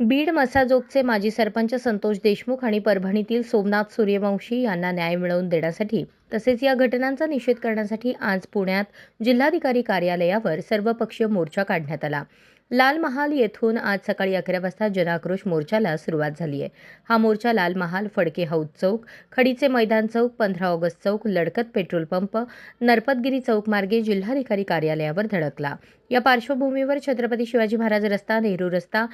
बीड मसाजोगचे माजी सरपंच संतोष देशमुख आणि परभणीतील सोमनाथ सूर्यवंशी यांना न्याय मिळवून देण्यासाठी तसेच या घटनांचा निषेध करण्यासाठी आज पुण्यात जिल्हाधिकारी कार्यालयावर सर्वपक्षीय मोर्चा काढण्यात आला. लाल महाल येथून आज सकाळी अकरा वाजता जनाक्रोश मोर्चाला सुरुवात झाली आहे. हा मोर्चा लाल महाल फडके हौद चौक खडीचे मैदान चौक पंधरा ऑगस्ट चौक लडकत पेट्रोल पंप नरपतगिरी चौक मार्गे जिल्हाधिकारी कार्यालयावर धडकला. या पार्श्वभूमीवर छत्रपती शिवाजी महाराज रस्ता नेहरू रस्ता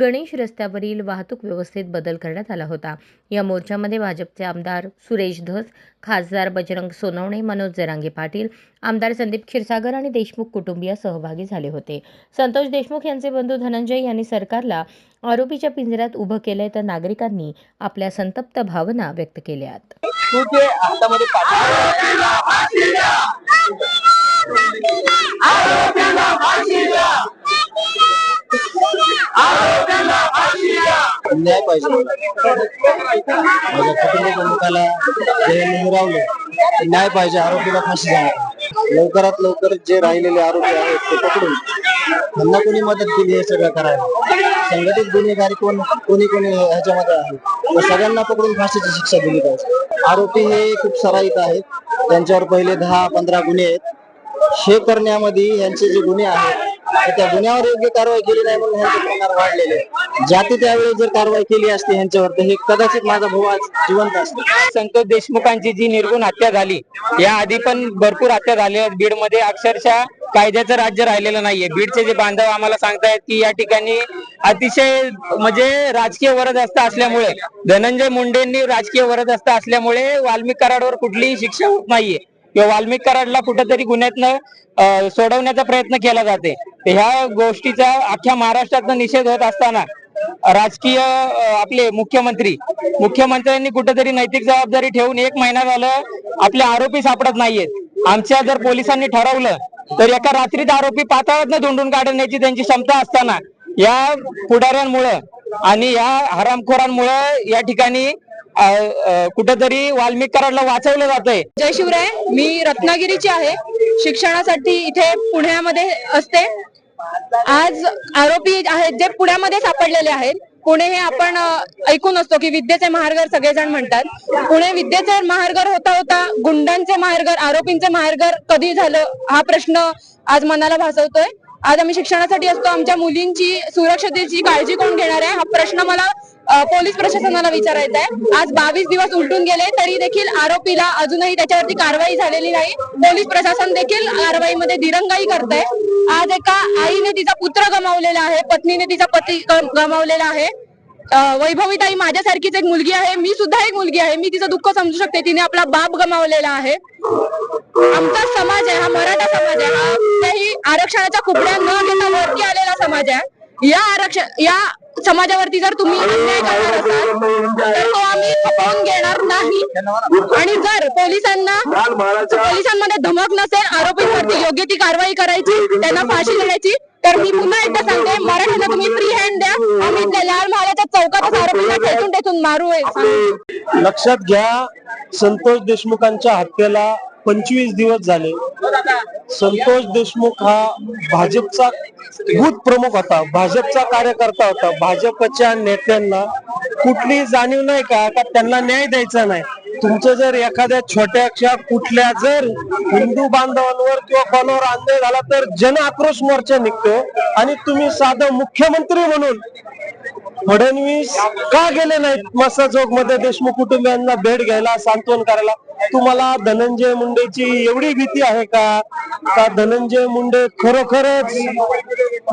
गणेश रस्त्यावरील वाहतूक व्यवस्थेत बदल करण्यात आला होता. या मोर्चामध्ये भाजपचे आमदार सुरेश धस खासदार बजरंग सोनवणे मनोज जरांगे पाटील आमदार संदीप क्षीरसागर आणि देशमुख कुटुंबीय सहभागी झाले होते. संतोष देशमुख यांचे बंधू धनंजय यांनी सरकारला आरोपीच्या पिंजऱ्यात उभं केलंय तर नागरिकांनी आपल्या संतप्त भावना व्यक्त केल्यात तू ते हातामध्ये पाठी न्याय पाहिजे. माझ्या कुटुंब प्रमुखाला जे न्याय पाहिजे आरोपीला फाशी जाणार लवकरात लवकर जे राहिलेले आरोपी आहेत ते पकडून त्यांना कोणी मदत केली हे सगळं करायला? संघटित गुन्हेगारी कोण कोणी कोणी ह्याच्यामध्ये आहे? सगळ्यांना पकडून फाशीची शिक्षा दिली पाहिजे. आरोपी हे खूप सराईत आहेत. त्यांच्यावर पहिले दहा पंधरा गुन्हे आहेत. हे करण्यामध्ये यांचे जे गुन्हे आहेत त्या गुन्ह्यावर योग्य कारवाई केली नाही म्हणून ह्यांचे प्रकार वाढलेले जाती त्यावेळी जर कारवाई केली असती यांच्यावर तर हे कदाचित माझा भाऊ आज जिवंत असतो. संतोष देशमुखांची जी निर्गुण हत्या झाली या आधी पण भरपूर हत्या झाल्या बीडमध्ये अक्षरशः कायद्याचं राज्य राहिलेलं नाहीये. बीडचे जे बांधव आम्हाला सांगतायत की या ठिकाणी अतिशय म्हणजे राजकीय वरदहस्त असल्यामुळे धनंजय मुंडेंनी राजकीय वरदहस्त असल्यामुळे वाल्मिक कराडवर कुठलीही शिक्षा होत नाहीये. किंवा वाल्मिक कराडला कुठेतरी गुन्ह्यातनं सोडवण्याचा प्रयत्न केला जाते. ह्या गोष्टीचा अख्ख्या महाराष्ट्रातनं निषेध होत असताना राजकीय आपले मुख्यमंत्री मुख्यमंत्र्यांनी कुठेतरी नैतिक जबाबदारी ठेवून एक महिना झालं आपले आरोपी सापडत नाहीयेत. आमच्या जर पोलिसांनी ठरवलं तर एका रात्रीत आरोपी पाताळातनं धुंडून काढण्याची त्यांची क्षमता असताना या पुढाऱ्यांमुळं आणि या हरामखोरांमुळं या ठिकाणी कुठेतरी वाल्मिक कराडला वाचवलं जातंय. जय शिवराय मी रत्नागिरीची आहे. शिक्षणासाठी इथे पुण्यामध्ये असते. आज आरोपी आहेत जे पुण्यामध्ये सापडलेले आहेत. पुणे हे आपण ऐकून असतो की विद्येचे महारगर सगळेजण म्हणतात. पुणे विद्येचे महारगर होता होता गुंडांचे महारगर आरोपींचे महारगर कधी झालं हा प्रश्न आज मनाला भासवतोय. आज आम्ही शिक्षणासाठी असतो. आमच्या मुलींची सुरक्षतेची काळजी कोण घेणार आहे? हा प्रश्न मला पोलीस प्रशासनाला विचारायचा आहे. आज बावीस दिवस उलटून गेले तरी देखील आरोपीला अजूनही त्याच्यावरती कारवाई झालेली नाही. पोलीस प्रशासन देखील कारवाईमध्ये दिरंगाई करत आहे आज एका आईने तिचा पुत्र गमावलेला आहे. पत्नीने तिचा पती गमावलेला आहे. अ, वैभवीताई माझ्यासारखीच एक मुलगी आहे. मी सुद्धा एक मुलगी आहे. मी तिचं दुःख समजू शकते. तिने आपला बाप गमावलेला आहे. आमचा समाज आहे. हा मराठा समाज आहे. हा कुठल्याही आरक्षणाच्या कुपड्या न घेता वरती आलेला समाज आहे. या आरक्षण या समाजावरती जर तुम्ही अन्याय करणार असाल तर तो आम्ही खपवून घेणार नाही. आणि जर पोलिसांना पोलिसांमध्ये धमक नसेल आरोपींवरती योग्य ती कारवाई करायची त्यांना फाशी देण्याची तर मी पुन्हा एकदा सांगते मराठ्यांना तुम्ही फ्री हँड द्या. आम्ही इथल्या लाल महालाच्या चौकातच आरोपींना ठेचून ठेचून मारू आहे. लक्षात घ्या संतोष देशमुखांच्या हत्येला पंचवीस दिवस झाले. संतोष देशमुख हा भाजपचा बूथ प्रमुख होता भाजपचा कार्यकर्ता होता. भाजपच्या नेत्यांना कुठली जाणीव नाही का का त्यांना न्याय द्यायचा नाही. तुमचं जर एखाद्या छोट्याशा कुठल्या जर हिंदू बांधवांवर किंवा कोणावर अन्याय झाला तर जन आक्रोश मोर्चा निघतो आणि तुम्ही साधं मुख्यमंत्री म्हणून फडणवीस का गेले नाहीत? मसाजोगमध्ये देशमुख कुटुंबियांना भेट घ्यायला सांत्वन करायला. तुम्हाला धनंजय मुंडेची एवढी भीती आहे का? का धनंजय मुंडे खरोखरच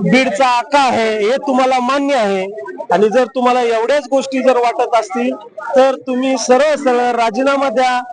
बीडचा आका आहे हे तुम्हाला मान्य आहे? आणि जर तुम्हाला एवढ्याच गोष्टी जर वाटत असतील तर तुम्ही सरळ सरळ राजीनामा द्या.